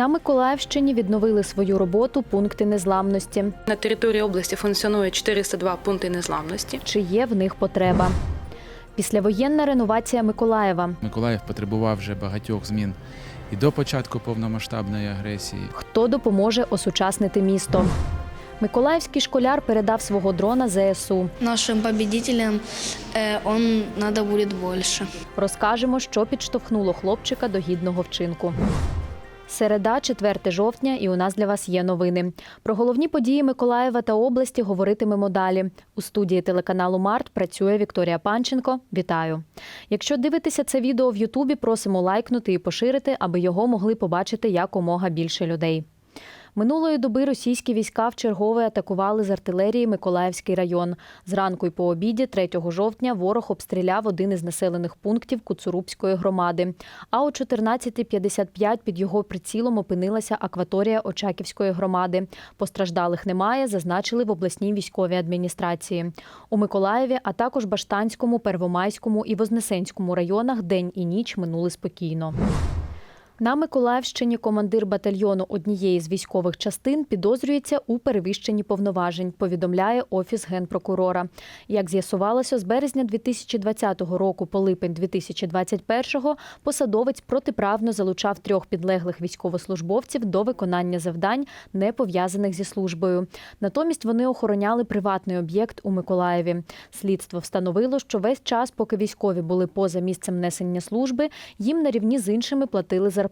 На Миколаївщині відновили свою роботу пункти незламності. На території області функціонує 402 пункти незламності. Чи є в них потреба? Післявоєнна реновація Миколаєва. Миколаїв потребував вже багатьох змін і до початку повномасштабної агресії. Хто допоможе осучаснити місто? Миколаївський школяр передав свого дрона ЗСУ. Нашим победителям э, он надо будет больше. Розкажемо, що підштовхнуло хлопчика до гідного вчинку. Середа, 4 жовтня, і у нас для вас є новини. Про головні події Миколаєва та області говоритимемо далі. У студії телеканалу Март працює Вікторія Панченко. Вітаю! Якщо дивитеся це відео в Ютубі, просимо лайкнути і поширити, аби його могли побачити якомога більше людей. Минулої доби російські війська вчергове атакували з артилерії Миколаївський район. Зранку й по обіді, 3 жовтня, ворог обстріляв один із населених пунктів Куцурубської громади. А о 14.55 під його прицілом опинилася акваторія Очаківської громади. Постраждалих немає, зазначили в обласній військовій адміністрації. У Миколаєві, а також Баштанському, Первомайському і Вознесенському районах день і ніч минули спокійно. На Миколаївщині командир батальйону однієї з військових частин підозрюється у перевищенні повноважень, повідомляє офіс генпрокурора. Як з'ясувалося, з березня 2020 року по липень 2021 посадовець протиправно залучав трьох підлеглих військовослужбовців до виконання завдань, не пов'язаних зі службою. Натомість вони охороняли приватний об'єкт у Миколаєві. Слідство встановило, що весь час, поки військові були поза місцем несення служби, їм на рівні з іншими платили зарплату.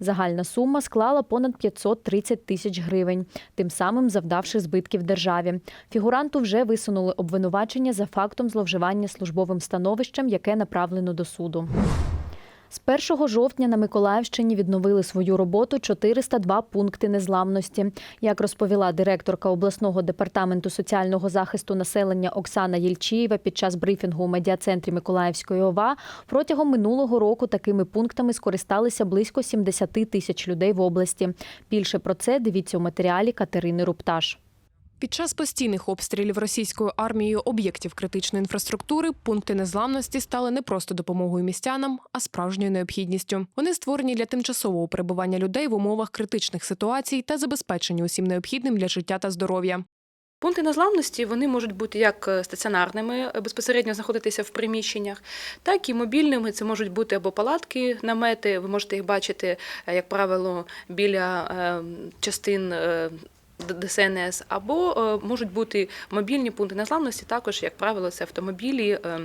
Загальна сума склала понад 530 тисяч гривень, тим самим завдавши збитків державі. Фігуранту вже висунули обвинувачення за фактом зловживання службовим становищем, яке направлено до суду. З 1 жовтня на Миколаївщині відновили свою роботу 402 пункти незламності. Як розповіла директорка обласного департаменту соціального захисту населення Оксана Єльчієва під час брифінгу у медіа-центрі Миколаївської ОВА, протягом минулого року такими пунктами скористалися близько 70 тисяч людей в області. Більше про це дивіться у матеріалі Катерини Рупташ. Під час постійних обстрілів російською армією об'єктів критичної інфраструктури пункти незламності стали не просто допомогою містянам, а справжньою необхідністю. Вони створені для тимчасового перебування людей в умовах критичних ситуацій та забезпечення усім необхідним для життя та здоров'я. Пункти незламності вони можуть бути як стаціонарними, е, безпосередньо знаходитися в приміщеннях, так і мобільними. Це можуть бути або палатки, намети. Ви можете їх бачити, е, як правило, біля е, частин. ДСНС, або е, можуть бути мобільні пункти незламності, також, як правило, це автомобілі, е,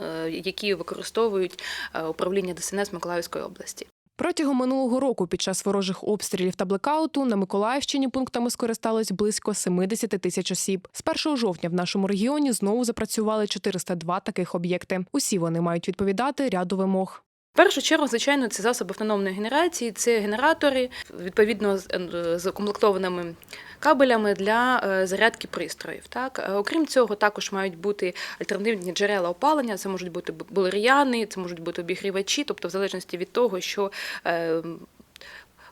е, які використовують управління ДСНС Миколаївської області. Протягом минулого року, під час ворожих обстрілів та блекауту, на Миколаївщині пунктами скористалось близько 70 тисяч осіб. З 1 жовтня в нашому регіоні знову запрацювали 402 таких об'єкти. Усі вони мають відповідати ряду вимог. В першу чергу, звичайно, це засоби автономної генерації, це генератори, відповідно з- комплектованими укомплектованими кабелями для е, зарядки пристроїв. Так? Е, Окрім цього, також мають бути альтернативні джерела опалення, це можуть бути балеріани, це можуть бути обігрівачі, тобто в залежності від того, що е,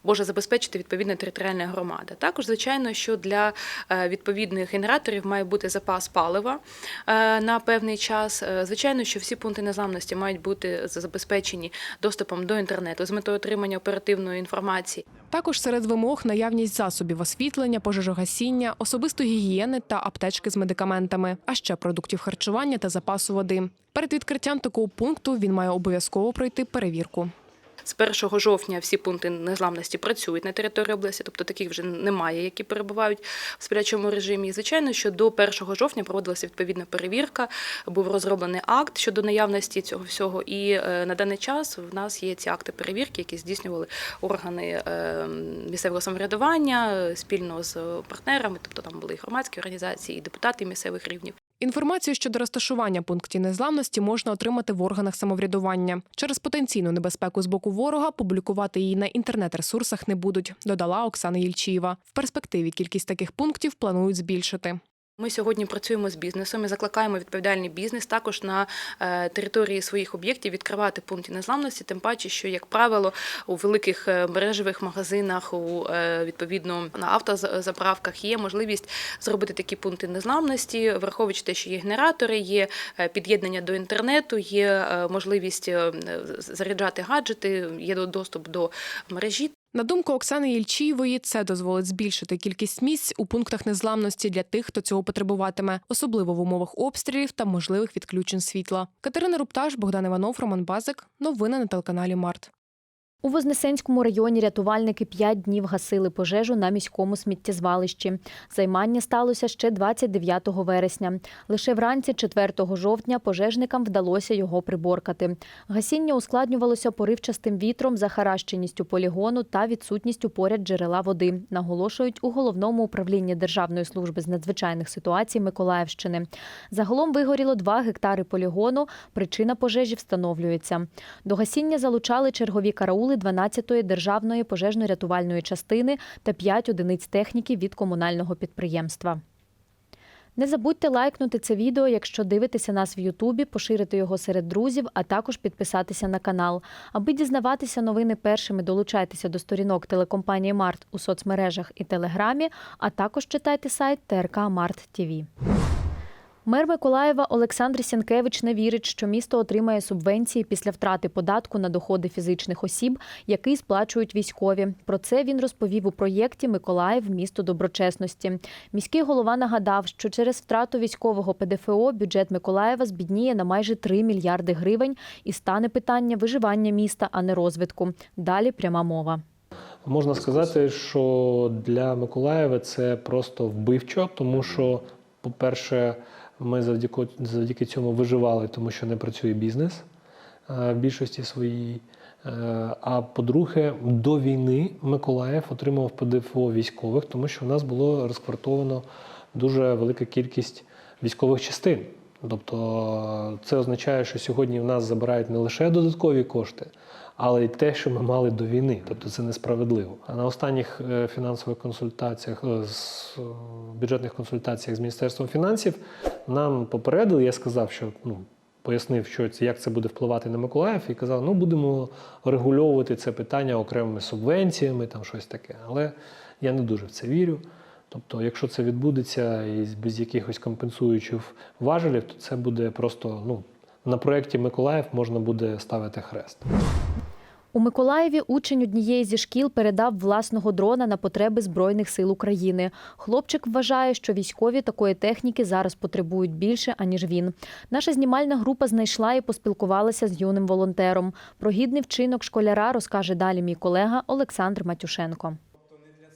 може забезпечити відповідна територіальна громада. Також, звичайно, що для е, відповідних генераторів має бути запас палива е, на певний час. Е, Звичайно, що всі пункти незламності мають бути забезпечені доступом до інтернету з метою отримання оперативної інформації. Також серед вимог наявність засобів освітлення, пожежогасіння, особистої гігієни та аптечки з медикаментами, а ще продуктів харчування та запасу води. Перед відкриттям такого пункту він має обов'язково пройти перевірку. З 1 жовтня всі пункти незламності працюють на території області, тобто таких вже немає, які перебувають в сплячому режимі. І, звичайно, що до 1 жовтня проводилася відповідна перевірка, був розроблений акт щодо наявності цього всього. І е, на даний час в нас є ці акти перевірки, які здійснювали органи е, місцевого самоврядування е, спільно з партнерами, тобто там були і громадські організації, і депутати місцевих рівнів. Інформацію щодо розташування пунктів незламності можна отримати в органах самоврядування. Через потенційну небезпеку з боку ворога публікувати її на інтернет-ресурсах не будуть, додала Оксана Єльчієва. В перспективі кількість таких пунктів планують збільшити. Ми сьогодні працюємо з бізнесом і закликаємо відповідальний бізнес також на е, території своїх об'єктів відкривати пункти незламності. Тим паче, що як правило у великих е, мережевих магазинах, у е, відповідно на автозаправках є можливість зробити такі пункти незламності, враховуючи те, що є генератори, є під'єднання до інтернету, є можливість заряджати гаджети, є доступ до мережі. На думку Оксани Єльчієвої, це дозволить збільшити кількість місць у пунктах незламності для тих, хто цього потребуватиме, особливо в умовах обстрілів та можливих відключень світла. Катерина Рупташ, Богдан Іванов, Роман Базик. Новини на телеканалі Март. У Вознесенському районі рятувальники п'ять днів гасили пожежу на міському сміттєзвалищі. Займання сталося ще 29 вересня. Лише вранці 4 жовтня пожежникам вдалося його приборкати. Гасіння ускладнювалося поривчастим вітром, захаращеністю полігону та відсутністю поряд джерела води, наголошують у головному управлінні Державної служби з надзвичайних ситуацій Миколаївщини. Загалом вигоріло 2 гектари полігону. Причина пожежі встановлюється. До гасіння залучали чергові караули 12-ї державної пожежно-рятувальної частини та 5 одиниць техніки від комунального підприємства. Не забудьте лайкнути це відео, якщо дивитеся нас в Ютубі, поширити його серед друзів, а також підписатися на канал. Аби дізнаватися новини першими, долучайтеся до сторінок телекомпанії Март у соцмережах і Телеграмі, а також читайте сайт ТРК Март ТІВІ. Мер Миколаєва Олександр Сянкевич не вірить, що місто отримає субвенції після втрати податку на доходи фізичних осіб, який сплачують військові. Про це він розповів у проєкті Миколаїв місто доброчесності. Міський голова нагадав, що через втрату військового ПДФО бюджет Миколаєва збідніє на майже 3 мільярди гривень і стане питання виживання міста, а не розвитку. Далі пряма мова. Можна сказати, що для Миколаєва це просто вбивчо, тому що, по-перше, ми завдяки, завдяки цьому виживали, тому що не працює бізнес е, в більшості своїй. Е, А по-друге, до війни Миколаїв отримав ПДФО військових, тому що в нас було розквартовано дуже велика кількість військових частин. Тобто це означає, що сьогодні в нас забирають не лише додаткові кошти, але й те, що ми мали до війни. Тобто це несправедливо. А на останніх е, фінансових консультаціях е, з е, бюджетних консультаціях з Міністерством фінансів нам попередили. Я сказав, що ну. Пояснив, що це як це буде впливати на Миколаїв, і казав, ну будемо регульовувати це питання окремими субвенціями, там щось таке. Але я не дуже в це вірю. Тобто, якщо це відбудеться і без якихось компенсуючих важелів, то це буде просто ну на проєкті Миколаїв можна буде ставити хрест. У Миколаєві учень однієї зі шкіл передав власного дрона на потреби Збройних сил України. Хлопчик вважає, що військові такої техніки зараз потребують більше, аніж він. Наша знімальна група знайшла і поспілкувалася з юним волонтером. Про гідний вчинок школяра розкаже далі мій колега Олександр Матюшенко.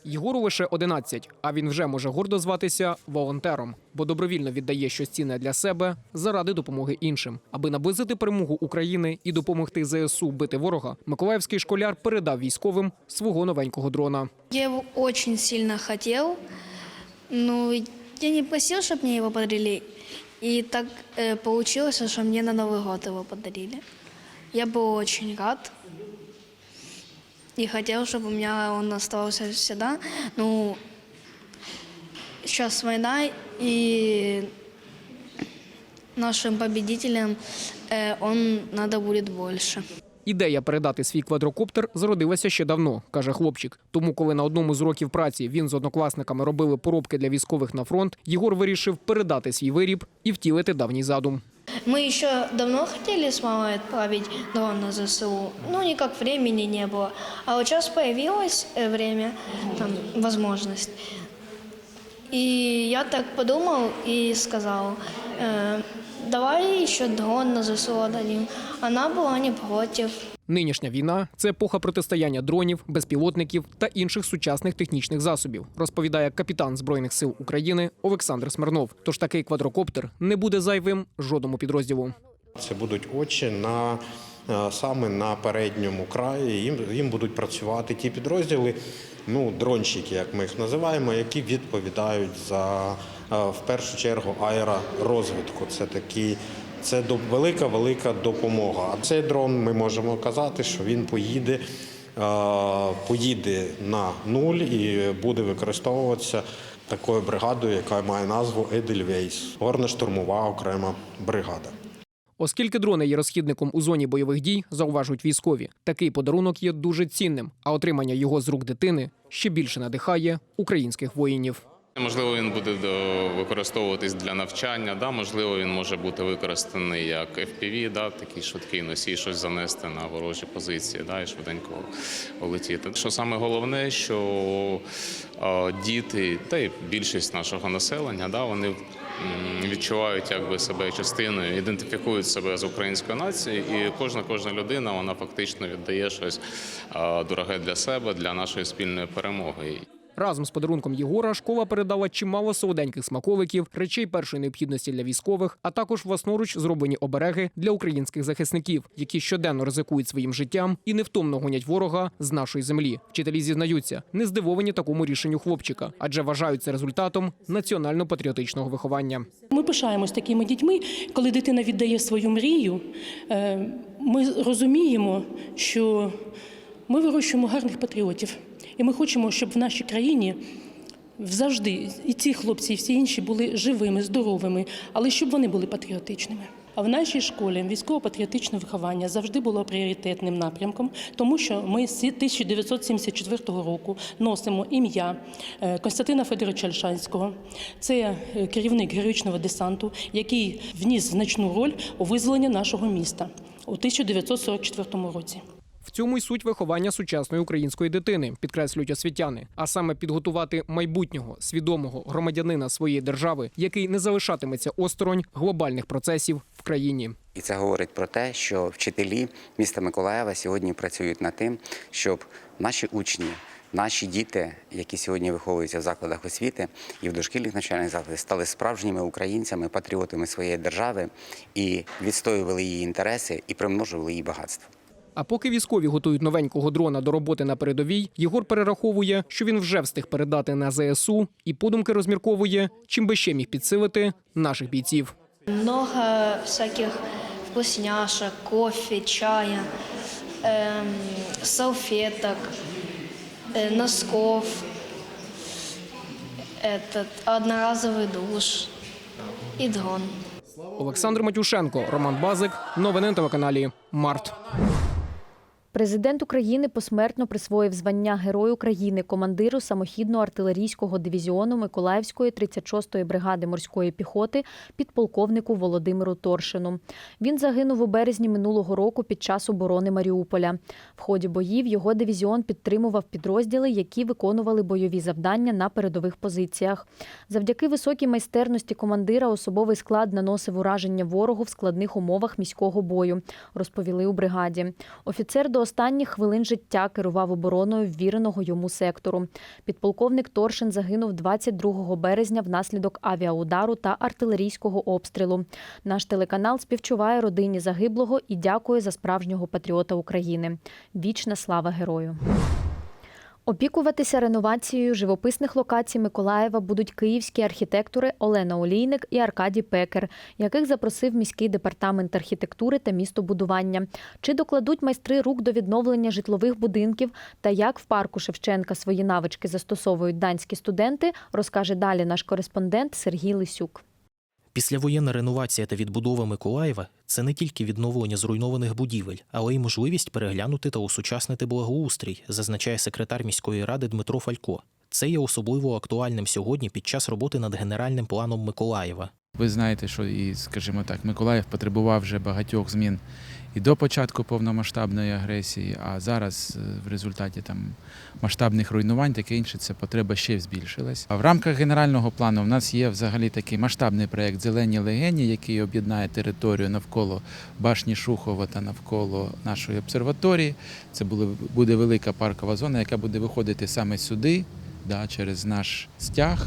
Єгору лише 11, а він вже може гордо зватися волонтером, бо добровільно віддає щось цінне для себе заради допомоги іншим. Аби наблизити перемогу України і допомогти ЗСУ бити ворога, миколаївський школяр передав військовим свого новенького дрона. Я его очень сильно хотел, но я не просил, чтобы мне его подарили. И так э, получилось, что мне на Новый год его подарили. Я был очень рад и хотел, чтобы у меня он оставался всегда. Ну, сейчас война, и нашим победителям э, он надо будет. Ідея передати свій квадрокоптер зародилася ще давно, каже хлопчик. Тому, коли на одному з років праці він з однокласниками робили поробки для військових на фронт, Єгор вирішив передати свій виріб і втілити давній задум. Мы еще давно хотели с мамой отправить дрон на ЗСУ, но никак времени не было. А вот сейчас появилось э, время, там, возможность. И я так подумал и сказал, э, давай еще дрон на ЗСУ отдадим. Она была не против. Нинішня війна це епоха протистояння дронів, безпілотників та інших сучасних технічних засобів, розповідає капітан збройних сил України Олександр Смирнов. Тож такий квадрокоптер не буде зайвим жодному підрозділу. Це будуть очі на е, саме на передньому краї. Їм, їм будуть працювати ті підрозділи, ну дронщики, як ми їх називаємо, які відповідають за е, в першу чергу аеророзвитку. Це такі. Це велика велика допомога. А цей дрон ми можемо казати, що він поїде, поїде на нуль і буде використовуватися такою бригадою, яка має назву Едельвейс, горно-штурмова окрема бригада. Оскільки дрони є розхідником у зоні бойових дій, зауважують військові. Такий подарунок є дуже цінним, а отримання його з рук дитини ще більше надихає українських воїнів. Можливо, він буде використовуватись для навчання, да? можливо, він може бути використаний як FPV, да? такий швидкий носій, щось занести на ворожі позиції да? і швиденько улетіти. Що саме головне, що е, діти та й більшість нашого населення, да? вони відчувають якби себе частиною, ідентифікують себе з українською нацією, і кожна кожна людина вона фактично віддає щось е, дороге для себе, для нашої спільної перемоги. Разом з подарунком Єгора школа передала чимало солоденьких смаколиків, речей першої необхідності для військових, а також власноруч зроблені обереги для українських захисників, які щоденно ризикують своїм життям і невтомно гонять ворога з нашої землі. Вчителі зізнаються, не здивовані такому рішенню хлопчика, адже вважають це результатом національно-патріотичного виховання. Ми пишаємось такими дітьми. Коли дитина віддає свою мрію, е, ми розуміємо, що ми вирощуємо гарних патріотів. І ми хочемо, щоб в нашій країні завжди і ці хлопці, і всі інші були живими, здоровими, але щоб вони були патріотичними. А в нашій школі військово-патріотичне виховання завжди було пріоритетним напрямком, тому що ми з 1974 року носимо ім'я е, Костянтина Федоровича Альшанського. Це е, керівник героїчного десанту, який вніс значну роль у визволенні нашого міста у 1944 році. Цьому й суть виховання сучасної української дитини, підкреслюють освітяни, а саме підготувати майбутнього свідомого громадянина своєї держави, який не залишатиметься осторонь глобальних процесів в країні. І це говорить про те, що вчителі міста Миколаєва сьогодні працюють над тим, щоб наші учні, наші діти, які сьогодні виховуються в закладах освіти і в дошкільних навчальних закладах, стали справжніми українцями, патріотами своєї держави і відстоювали її інтереси і примножували її багатство. А поки військові готують новенького дрона до роботи на передовій, Єгор перераховує, що він вже встиг передати на ЗСУ, і подумки розмірковує, чим би ще міг підсилити наших бійців. Много всяких вкусняшек, кофе, чая, эм, салфеток, э, носков, этот одноразовый душ и дрон. Олександр Матюшенко, Роман Базик. Новини на телеканалі Март. Президент України посмертно присвоїв звання Герой України командиру самохідного артилерійського дивізіону Миколаївської 36-ї бригади морської піхоти підполковнику Володимиру Торшину. Він загинув у березні минулого року під час оборони Маріуполя. В ході боїв його дивізіон підтримував підрозділи, які виконували бойові завдання на передових позиціях. Завдяки високій майстерності командира особовий склад наносив ураження ворогу в складних умовах міського бою, розповіли у бригаді. Офіцер до останніх хвилин життя керував обороною ввіреного йому сектору. Підполковник Торшин загинув 22 березня внаслідок авіаудару та артилерійського обстрілу. Наш телеканал співчуває родині загиблого і дякує за справжнього патріота України. Вічна слава герою. Опікуватися реновацією живописних локацій Миколаєва будуть київські архітектори Олена Олійник і Аркадій Пекер, яких запросив міський департамент архітектури та містобудування. Чи докладуть майстри рук до відновлення житлових будинків та як в парку Шевченка свої навички застосовують данські студенти, розкаже далі наш кореспондент Сергій Лисюк. Післявоєнна реновація та відбудова Миколаєва це не тільки відновлення зруйнованих будівель, але й можливість переглянути та осучаснити благоустрій, зазначає секретар міської ради Дмитро Фалько. Це є особливо актуальним сьогодні під час роботи над генеральним планом Миколаєва. Ви знаєте, що і, скажімо так, Миколаїв потребував вже багатьох змін і до початку повномасштабної агресії, а зараз е, в результаті там масштабних руйнувань, таке інше, ця потреба ще збільшилась. А в рамках генерального плану в нас є взагалі такий масштабний проєкт Зелені легені, який об'єднає територію навколо башні Шухова та навколо нашої обсерваторії. Це буде, велика паркова зона, яка буде виходити саме сюди, да, через наш стяг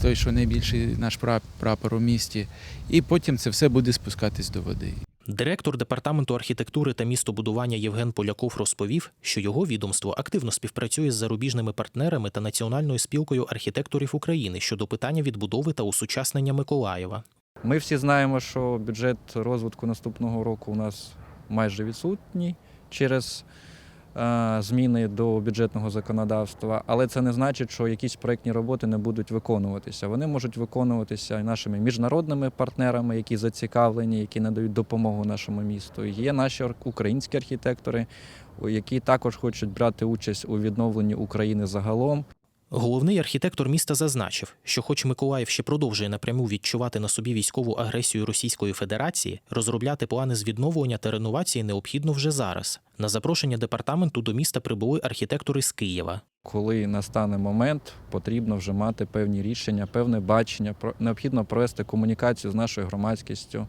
той, що найбільший наш прап- прапор у місті, і потім це все буде спускатись до води. Директор департаменту архітектури та містобудування Євген Поляков розповів, що його відомство активно співпрацює з зарубіжними партнерами та Національною спілкою архітекторів України щодо питання відбудови та осучаснення Миколаєва. Ми всі знаємо, що бюджет розвитку наступного року у нас майже відсутній через зміни до бюджетного законодавства, але це не значить, що якісь проектні роботи не будуть виконуватися. Вони можуть виконуватися нашими міжнародними партнерами, які зацікавлені, які надають допомогу нашому місту. Є наші українські архітектори, які також хочуть брати участь у відновленні України загалом. Головний архітектор міста зазначив, що, хоч Миколаїв ще продовжує напряму відчувати на собі військову агресію Російської Федерації, розробляти плани з відновлення та реновації необхідно вже зараз. На запрошення департаменту до міста прибули архітектори з Києва. Коли настане момент, потрібно вже мати певні рішення, певне бачення. Необхідно провести комунікацію з нашою громадськістю,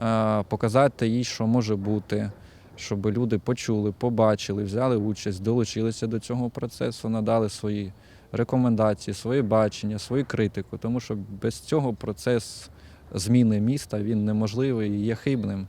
е, показати їй, що може бути, щоб люди почули, побачили, взяли участь, долучилися до цього процесу, надали свої рекомендації, свої бачення, свою критику. Тому що без цього процес зміни міста він неможливий і є хибним.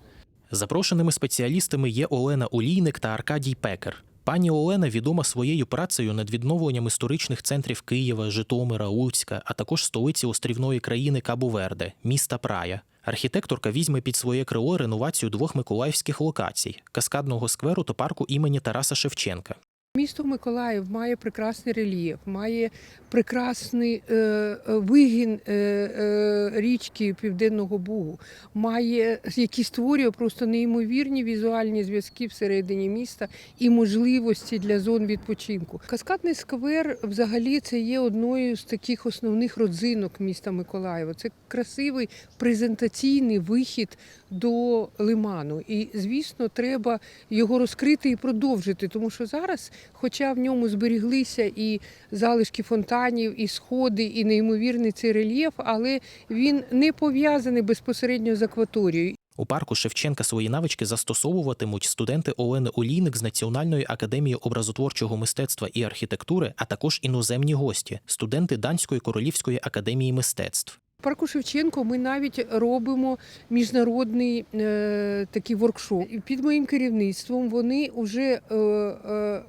Запрошеними спеціалістами є Олена Олійник та Аркадій Пекер. Пані Олена відома своєю працею над відновленням історичних центрів Києва, Житомира, Луцька, а також столиці острівної країни Кабу-Верде, міста Прая. Архітекторка візьме під своє крило реновацію двох миколаївських локацій каскадного скверу та парку імені Тараса Шевченка. Місто Миколаїв має прекрасний рельєф, має прекрасний е, е, вигін е, е, річки Південного Бугу, має, який створює просто неймовірні візуальні зв'язки всередині міста і можливості для зон відпочинку. Каскадний сквер взагалі це є одною з таких основних родзинок міста Миколаєва. Це красивий презентаційний вихід до лиману. І, звісно, треба його розкрити і продовжити, тому що зараз, хоча в ньому зберіглися і залишки фонтанів, і сходи, і неймовірний цей рельєф, але він не пов'язаний безпосередньо з акваторією. У парку Шевченка свої навички застосовуватимуть студенти Олени Олійник з Національної академії образотворчого мистецтва і архітектури, а також іноземні гості, студенти Данської королівської академії мистецтв. Парку Шевченко ми навіть робимо міжнародний е, такий воркшоп. І Під моїм керівництвом вони вже е, е, е,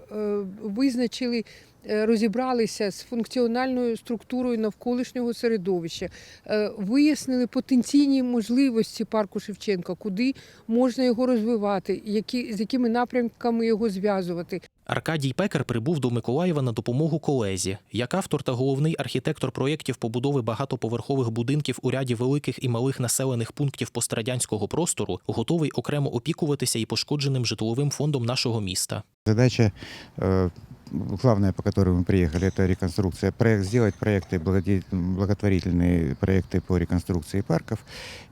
визначили. е, Розібралися з функціональною структурою навколишнього середовища, е, вияснили потенційні можливості парку Шевченка, куди можна його розвивати, які, з якими напрямками його зв'язувати. Аркадій Пекар прибув до Миколаєва на допомогу колезі. Як автор та головний архітектор проєктів побудови багатоповерхових будинків у ряді великих і малих населених пунктів пострадянського простору, готовий окремо опікуватися і пошкодженим житловим фондом нашого міста. Задача э, главная, по которой мы приехали, это реконструкция. Проект сделать проекты, благоде- благотворительные проекты по реконструкции парков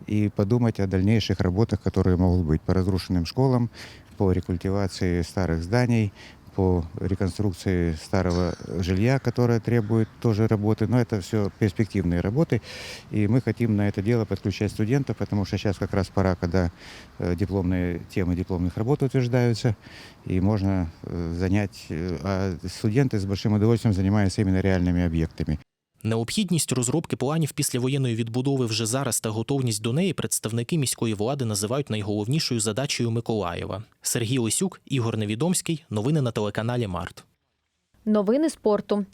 и подумать о дальнейших работах, которые могут быть по разрушенным школам, по рекультивации старых зданий, по реконструкции старого жилья, которое требует тоже работы. Но это все перспективные работы. И мы хотим на это дело подключать студентов, потому что сейчас как раз пора, когда э, дипломные темы дипломных работ утверждаются, и можно э, занять, э, а студенты с большим удовольствием занимаются именно реальными объектами. Необхідність розробки планів післявоєнної відбудови вже зараз та готовність до неї представники міської влади називають найголовнішою задачею Миколаєва. Сергій Лисюк, Ігор Невідомський. Новини на телеканалі Март. Новини спорту.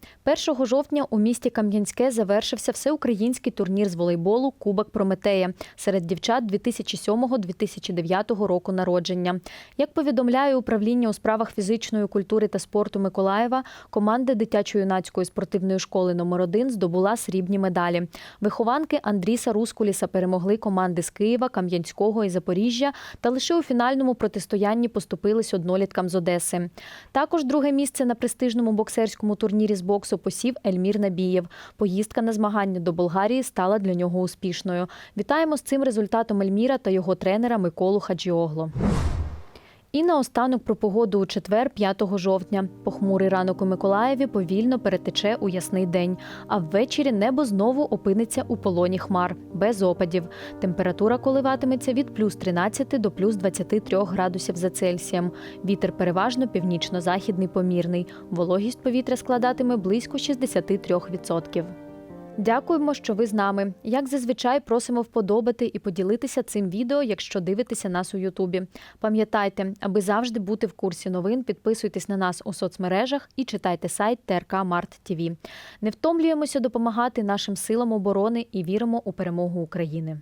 1 жовтня у місті Кам'янське завершився всеукраїнський турнір з волейболу Кубок Прометея серед дівчат 2007-2009 року народження. Як повідомляє управління у справах фізичної культури та спорту Миколаєва, команда дитячо-юнацької спортивної школи номер 1 здобула срібні медалі. Вихованки Андріса Рускуліса перемогли команди з Києва, Кам'янського і Запоріжжя та лише у фінальному протистоянні поступились одноліткам з Одеси. Також друге місце на престижному боксерському турнірі з боксу посів Ельмір Набієв. Поїздка на змагання до Болгарії стала для нього успішною. Вітаємо з цим результатом Ельміра та його тренера Миколу Хаджіогло. І наостанок про погоду у четвер, 5 жовтня. Похмурий ранок у Миколаєві повільно перетече у ясний день, а ввечері небо знову опиниться у полоні хмар, без опадів. Температура коливатиметься від плюс 13 до плюс 23 градусів за Цельсієм. Вітер переважно північно-західний помірний. Вологість повітря складатиме близько 63%. Дякуємо, що ви з нами. Як зазвичай просимо вподобати і поділитися цим відео, якщо дивитеся нас у Ютубі. Пам'ятайте, аби завжди бути в курсі новин, підписуйтесь на нас у соцмережах і читайте сайт ТРК Март ТВ. Не втомлюємося допомагати нашим силам оборони і віримо у перемогу України.